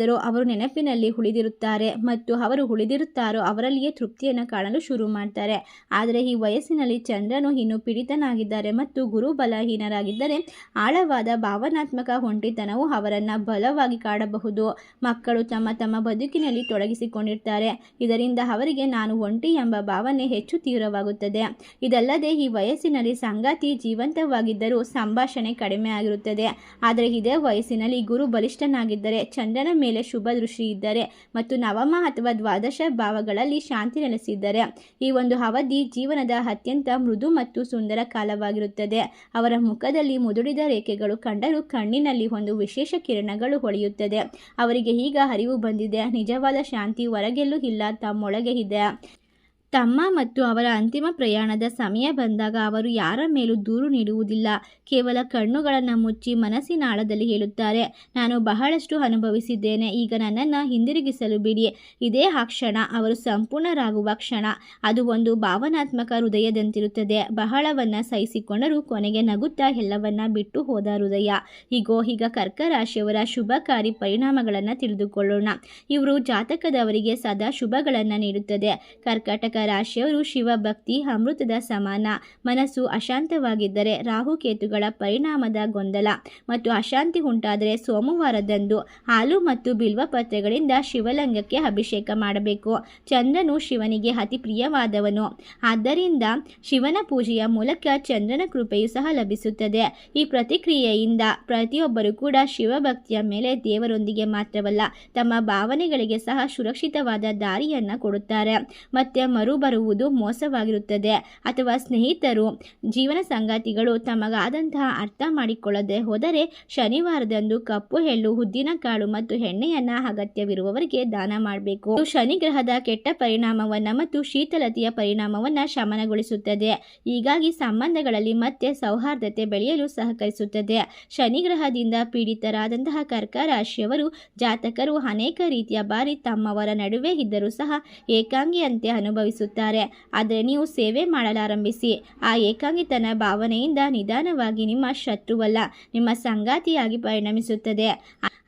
ದೂರವಾದರೋ ಅವರು ನೆನಪಿನಲ್ಲಿ ಉಳಿದಿರುತ್ತಾರೆ ಮತ್ತು ಅವರು ಉಳಿದಿರುತ್ತಾರೋ ಅವರಲ್ಲಿಯೇ ತೃಪ್ತಿಯನ್ನು ಕಾಣಲು ಶುರು ಮಾಡ್ತಾರೆ. ಆದರೆ ಈ ವಯಸ್ಸಿನಲ್ಲಿ ಚಂದ್ರನು ಇನ್ನು ಪೀಡಿತನಾಗಿದ್ದಾರೆ ಮತ್ತು ಗುರು ಬಲಹೀನರಾಗಿದ್ದರೆ ಆಳವಾದ ಭಾವನಾತ್ಮಕ ಒಂಟಿತನವು ಅವರನ್ನು ಬಲವಾಗಿ ಕಾಡಬಹುದು. ಮಕ್ಕಳು ತಮ್ಮ ತಮ್ಮ ಬದುಕಿನಲ್ಲಿ ತೊಡಗಿಸಿಕೊಂಡಿರ್ತಾರೆ. ಇದರಿಂದ ಅವರಿಗೆ ನಾನು ಒಂಟಿ ಎಂಬ ಭಾವನೆ ಹೆಚ್ಚು ತೀವ್ರವಾಗುತ್ತದೆ. ಇದಲ್ಲದೆ ಈ ವಯಸ್ಸಿನಲ್ಲಿ ಸಂಗಾತಿ ಜೀವಂತವಾಗಿದ್ದರೂ ಸಂಭಾಷಣೆ ಕಡಿಮೆ ಆಗಿರುತ್ತದೆ. ಆದರೆ ಇದೇ ವಯಸ್ಸಿನಲ್ಲಿ ಗುರು ಬಲಿಷ್ಠನಾಗಿದ್ದರೆ ಚಂದ್ರನ ಮೇಲೆ ಶುಭ ದೃಷ್ಟಿ ಇದ್ದರೆ ಮತ್ತು ನವಮ ಅಥವಾ ದ್ವಾದಶ ಭಾವಗಳಲ್ಲಿ ಶಾಂತಿ ನೆಲೆಸಿದ್ದರೆ ಈ ಒಂದು ಅವಧಿ ಜೀವನದ ಅತ್ಯಂತ ಮೃದು ಮತ್ತು ಸುಂದರ ಕಾಲವಾಗಿರುತ್ತದೆ. ಅವರ ಮುಖದಲ್ಲಿ ಮುದುಡಿದ ರೇಖೆಗಳು ಕಂಡರೂ ಕಣ್ಣಿನಲ್ಲಿ ಒಂದು ವಿಶೇಷ ಕಿರಣಗಳು ಹೊಳೆಯುತ್ತದೆ. ಅವರಿಗೆ ಈಗ ಅರಿವು ಬಂದಿದೆ. ನಿಜವಾದ ಶಾಂತಿ ಹೊರಗೆಲ್ಲೂ ಇಲ್ಲ, ತಮ್ಮೊಳಗೆ ಇದೆ. ತಮ್ಮ ಮತ್ತು ಅವರ ಅಂತಿಮ ಪ್ರಯಾಣದ ಸಮಯ ಬಂದಾಗ ಅವರು ಯಾರ ಮೇಲೂ ದೂರು ನೀಡುವುದಿಲ್ಲ. ಕೇವಲ ಕಣ್ಣುಗಳನ್ನು ಮುಚ್ಚಿ ಮನಸ್ಸಿನ ಆಳದಲ್ಲಿ ಹೇಳುತ್ತಾರೆ, ನಾನು ಬಹಳಷ್ಟು ಅನುಭವಿಸಿದ್ದೇನೆ, ಈಗ ನನ್ನನ್ನು ಹಿಂದಿರುಗಿಸಲು ಬಿಡಿ. ಇದೇ ಆ ಕ್ಷಣ, ಅವರು ಸಂಪೂರ್ಣರಾಗುವ ಕ್ಷಣ. ಅದು ಒಂದು ಭಾವನಾತ್ಮಕ ಹೃದಯದಂತಿರುತ್ತದೆ. ಬಹಳವನ್ನ ಸಹಿಸಿಕೊಂಡರೂ ಕೊನೆಗೆ ನಗುತ್ತಾ ಎಲ್ಲವನ್ನ ಬಿಟ್ಟು ಹೋದ ಹೃದಯ. ಹೀಗೋ ಈಗ ಕರ್ಕರಾಶಿಯವರ ಶುಭಕಾರಿ ಪರಿಣಾಮಗಳನ್ನು ತಿಳಿದುಕೊಳ್ಳೋಣ. ಇವರು ಜಾತಕದವರಿಗೆ ಸದಾ ಶುಭಗಳನ್ನು ನೀಡುತ್ತದೆ. ಕರ್ಕಾಟಕ ರಾಶಿಯವರು ಶಿವಭಕ್ತಿ, ಅಮೃತದ ಸಮಾನ. ಮನಸ್ಸು ಅಶಾಂತವಾಗಿದ್ದರೆ ರಾಹುಕೇತುಗಳ ಪರಿಣಾಮದ ಗೊಂದಲ. ಮತ್ತು ಅಶಾಂತಿ ಉಂಟಾದರೆ ಸೋಮವಾರದಂದು ಹಾಲು ಮತ್ತು ಬಿಲ್ವ ಪತ್ರೆಗಳಿಂದ ಶಿವಲಿಂಗಕ್ಕೆ ಅಭಿಷೇಕ ಮಾಡಬೇಕು. ಚಂದ್ರನು ಶಿವನಿಗೆ ಅತಿ ಪ್ರಿಯವಾದವನು. ಆದ್ದರಿಂದ ಶಿವನ ಪೂಜೆಯ ಮೂಲಕ ಚಂದ್ರನ ಕೃಪೆಯು ಸಹ ಲಭಿಸುತ್ತದೆ. ಈ ಪ್ರತಿಕ್ರಿಯೆಯಿಂದ ಪ್ರತಿಯೊಬ್ಬರು ಕೂಡ ಶಿವಭಕ್ತಿಯ ಮೇಲೆ ದೇವರೊಂದಿಗೆ ಮಾತ್ರವಲ್ಲ, ತಮ್ಮ ಭಾವನೆಗಳಿಗೆ ಸಹ ಸುರಕ್ಷಿತವಾದ ದಾರಿಯನ್ನು ಕೊಡುತ್ತಾರೆ. ಮತ್ತೆ ಮರು ಬರುವುದು ಮೋಸವಾಗಿರುತ್ತದೆ ಅಥವಾ ಸ್ನೇಹಿತರು ಜೀವನ ಸಂಗಾತಿಗಳು ತಮಗಾದಂತಹ ಅರ್ಥ ಮಾಡಿಕೊಳ್ಳದೆ ಹೋದರೆ ಶನಿವಾರದಂದು ಕಪ್ಪು ಎಳ್ಳು ಉದ್ದಿನಕಾಳು ಮತ್ತು ಎಣ್ಣೆಯನ್ನ ಅಗತ್ಯವಿರುವವರಿಗೆ ದಾನ ಮಾಡಬೇಕು. ಶನಿ ಗ್ರಹದ ಕೆಟ್ಟ ಪರಿಣಾಮವನ್ನ ಮತ್ತು ಶೀತಲತೆಯ ಪರಿಣಾಮವನ್ನ ಶಮನಗೊಳಿಸುತ್ತದೆ. ಹೀಗಾಗಿ ಸಂಬಂಧಗಳಲ್ಲಿ ಮತ್ತೆ ಸೌಹಾರ್ದತೆ ಬೆಳೆಯಲು ಸಹಕರಿಸುತ್ತದೆ. ಶನಿ ಗ್ರಹದಿಂದ ಪೀಡಿತರಾದಂತಹ ಕರ್ಕ ರಾಶಿಯವರು ಜಾತಕರು ಅನೇಕ ರೀತಿಯ ಬಾರಿ ತಮ್ಮವರ ನಡುವೆ ಇದ್ದರೂ ಸಹ ಏಕಾಂಗಿಯಂತೆ ಅನುಭವಿಸುತ್ತಾರೆ. ಆದರೆ ನೀವು ಸೇವೆ ಮಾಡಲಾರಂಭಿಸಿ. ಆ ಏಕಾಂಗಿತನ ಭಾವನೆಯಿಂದ ನಿಧಾನವಾಗಿ ನಿಮ್ಮ ಶತ್ರುವಲ್ಲ, ನಿಮ್ಮ ಸಂಗಾತಿಯಾಗಿ ಪರಿಣಮಿಸುತ್ತದೆ.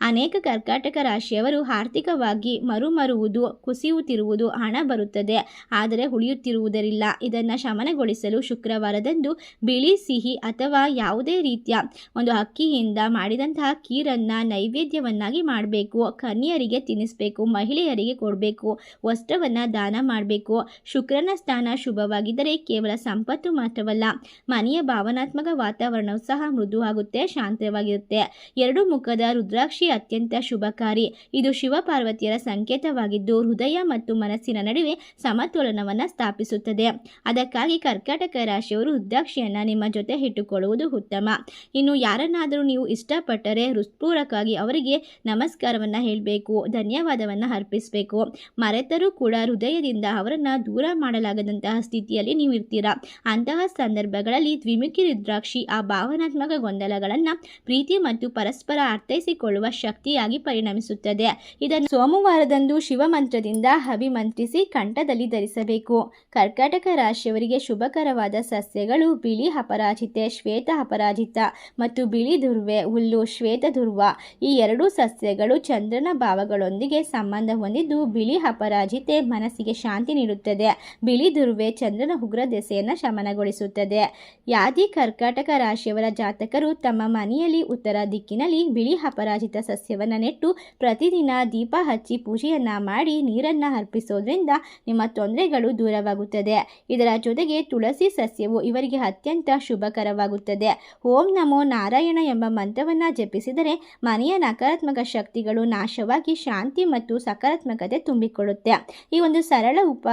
ಅನೇಕ ಕರ್ಕಾಟಕ ರಾಶಿಯವರು ಆರ್ಥಿಕವಾಗಿ ಮರುಮರುವುದು, ಕುಸಿಯುತ್ತಿರುವುದು ಹಣ ಬರುತ್ತದೆ. ಆದರೆ ಉಳಿಯುತ್ತಿರುವುದರಿಲ್ಲ. ಇದನ್ನು ಶಮನಗೊಳಿಸಲು ಶುಕ್ರವಾರದಂದು ಬಿಳಿ ಸಿಹಿ ಅಥವಾ ಯಾವುದೇ ರೀತಿಯ ಒಂದು ಅಕ್ಕಿಯಿಂದ ಮಾಡಿದಂತಹ ಕೀರನ್ನು ನೈವೇದ್ಯವನ್ನಾಗಿ ಮಾಡಬೇಕು. ಕನ್ಯರಿಗೆ ತಿನ್ನಿಸಬೇಕು ಮಹಿಳೆಯರಿಗೆ ಕೊಡಬೇಕು. ವಸ್ತ್ರವನ್ನು ದಾನ ಮಾಡಬೇಕು. ಶುಕ್ರನ ಸ್ಥಾನ ಶುಭವಾಗಿದ್ದರೆ ಕೇವಲ ಸಂಪತ್ತು ಮಾತ್ರವಲ್ಲ, ಮನೆಯ ಭಾವನಾತ್ಮಕ ವಾತಾವರಣವು ಸಹ ಮೃದುವಾಗುತ್ತೆ, ಶಾಂತವಾಗಿರುತ್ತೆ. ಎರಡು ಮುಖದ ರುದ್ರಾಕ್ಷಿ ಅತ್ಯಂತ ಶುಭಕಾರಿ. ಇದು ಶಿವಪಾರ್ವತಿಯರ ಸಂಕೇತವಾಗಿದ್ದು, ಹೃದಯ ಮತ್ತು ಮನಸ್ಸಿನ ನಡುವೆ ಸಮತೋಲನವನ್ನು ಸ್ಥಾಪಿಸುತ್ತದೆ. ಅದಕ್ಕಾಗಿ ಕರ್ಕಾಟಕ ರಾಶಿಯವರು ರುದ್ರಾಕ್ಷಿಯನ್ನು ನಿಮ್ಮ ಜೊತೆ ಇಟ್ಟುಕೊಳ್ಳುವುದು ಉತ್ತಮ. ಇನ್ನು ಯಾರನ್ನಾದರೂ ನೀವು ಇಷ್ಟಪಟ್ಟರೆ ಹೃತ್ಪೂರ್ವಕವಾಗಿ ಅವರಿಗೆ ನಮಸ್ಕಾರವನ್ನು ಹೇಳಬೇಕು, ಧನ್ಯವಾದವನ್ನು ಅರ್ಪಿಸಬೇಕು. ಮರೆತರೂ ಕೂಡ ಹೃದಯದಿಂದ ಅವರನ್ನು ದೂರ ಮಾಡಲಾಗದಂತಹ ಸ್ಥಿತಿಯಲ್ಲಿ ನೀವು ಇರ್ತೀರಾ? ಅಂತಹ ಸಂದರ್ಭಗಳಲ್ಲಿ ದ್ವಿಮುಖಿ ರುದ್ರಾಕ್ಷಿ ಆ ಭಾವನಾತ್ಮಕ ಗೊಂದಲಗಳನ್ನು ಪ್ರೀತಿ ಮತ್ತು ಪರಸ್ಪರ ಅರ್ಥೈಸಿಕೊಳ್ಳುವ ಶಕ್ತಿಯಾಗಿ ಪರಿಣಮಿಸುತ್ತದೆ. ಇದನ್ನು ಸೋಮವಾರದಂದು ಶಿವಮಂತ್ರದಿಂದ ಅಭಿಮಂತ್ರಿಸಿ ಕಂಠದಲ್ಲಿ ಧರಿಸಬೇಕು. ಕರ್ಕಾಟಕ ರಾಶಿಯವರಿಗೆ ಶುಭಕರವಾದ ಸಸ್ಯಗಳು ಬಿಳಿ ಅಪರಾಜಿತೆ, ಶ್ವೇತ ಅಪರಾಜಿತ ಮತ್ತು ಬಿಳಿ ದುರ್ವೆ, ಹುಲ್ಲು, ಶ್ವೇತ ದುರ್ವ ಈ ಎರಡೂ ಸಸ್ಯಗಳು ಚಂದ್ರನ ಭಾವಗಳೊಂದಿಗೆ ಸಂಬಂಧ ಹೊಂದಿದ್ದು ಬಿಳಿ ಅಪರಾಜಿತೆ ಮನಸ್ಸಿಗೆ ಶಾಂತಿ ನೀಡುತ್ತದೆ. ಬಿಳಿ ದುರ್ವೆ ಚಂದ್ರನ ಉಗ್ರ ದೆಸೆಯನ್ನು ಶಮನಗೊಳಿಸುತ್ತದೆ. ಯಾದಿ ಕರ್ಕಾಟಕ ರಾಶಿಯವರ ಜಾತಕರು ತಮ್ಮ ಮನೆಯಲ್ಲಿ ಉತ್ತರ ದಿಕ್ಕಿನಲ್ಲಿ ಬಿಳಿ ಅಪರಾಜಿತ ಸಸ್ಯವನ್ನು ನೆಟ್ಟು ಪ್ರತಿದಿನ ದೀಪ ಹಚ್ಚಿ ಪೂಜೆಯನ್ನ ಮಾಡಿ ನೀರನ್ನು ಅರ್ಪಿಸೋದ್ರಿಂದ ನಿಮ್ಮ ತೊಂದರೆಗಳು ದೂರವಾಗುತ್ತದೆ. ಇದರ ಜೊತೆಗೆ ತುಳಸಿ ಸಸ್ಯವು ಇವರಿಗೆ ಅತ್ಯಂತ ಶುಭಕರವಾಗುತ್ತದೆ. ಓಂ ನಮೋ ನಾರಾಯಣ ಎಂಬ ಮಂತ್ರವನ್ನು ಜಪಿಸಿದರೆ ಮನೆಯ ನಕಾರಾತ್ಮಕ ಶಕ್ತಿಗಳು ನಾಶವಾಗಿ ಶಾಂತಿ ಮತ್ತು ಸಕಾರಾತ್ಮಕತೆ ತುಂಬಿಕೊಳ್ಳುತ್ತೆ. ಈ ಒಂದು ಸರಳ ಉಪ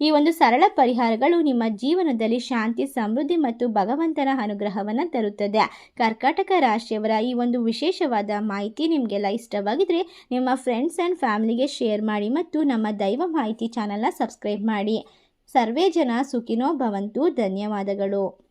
ಈ ಒಂದು ಸರಳ ಪರಿಹಾರಗಳು ನಿಮ್ಮ ಜೀವನದಲ್ಲಿ ಶಾಂತಿ, ಸಮೃದ್ಧಿ ಮತ್ತು ಭಗವಂತನ ಅನುಗ್ರಹವನ್ನು ತರುತ್ತದೆ. ಕರ್ಕಾಟಕ ರಾಶಿಯವರ ಈ ಒಂದು ವಿಶೇಷವಾದ ಮಾಹಿತಿ ನಿಮಗೆಲ್ಲ ಇಷ್ಟವಾಗಿದ್ದರೆ ನಿಮ್ಮ ಫ್ರೆಂಡ್ಸ್ ಆ್ಯಂಡ್ ಫ್ಯಾಮಿಲಿಗೆ ಶೇರ್ ಮಾಡಿ ಮತ್ತು ನಮ್ಮ ದೈವ ಮಾಹಿತಿ ಚಾನಲ್ನ ಸಬ್ಸ್ಕ್ರೈಬ್ ಮಾಡಿ. ಸರ್ವೇ ಜನ ಸುಖಿನೋ ಭವಂತು. ಧನ್ಯವಾದಗಳು.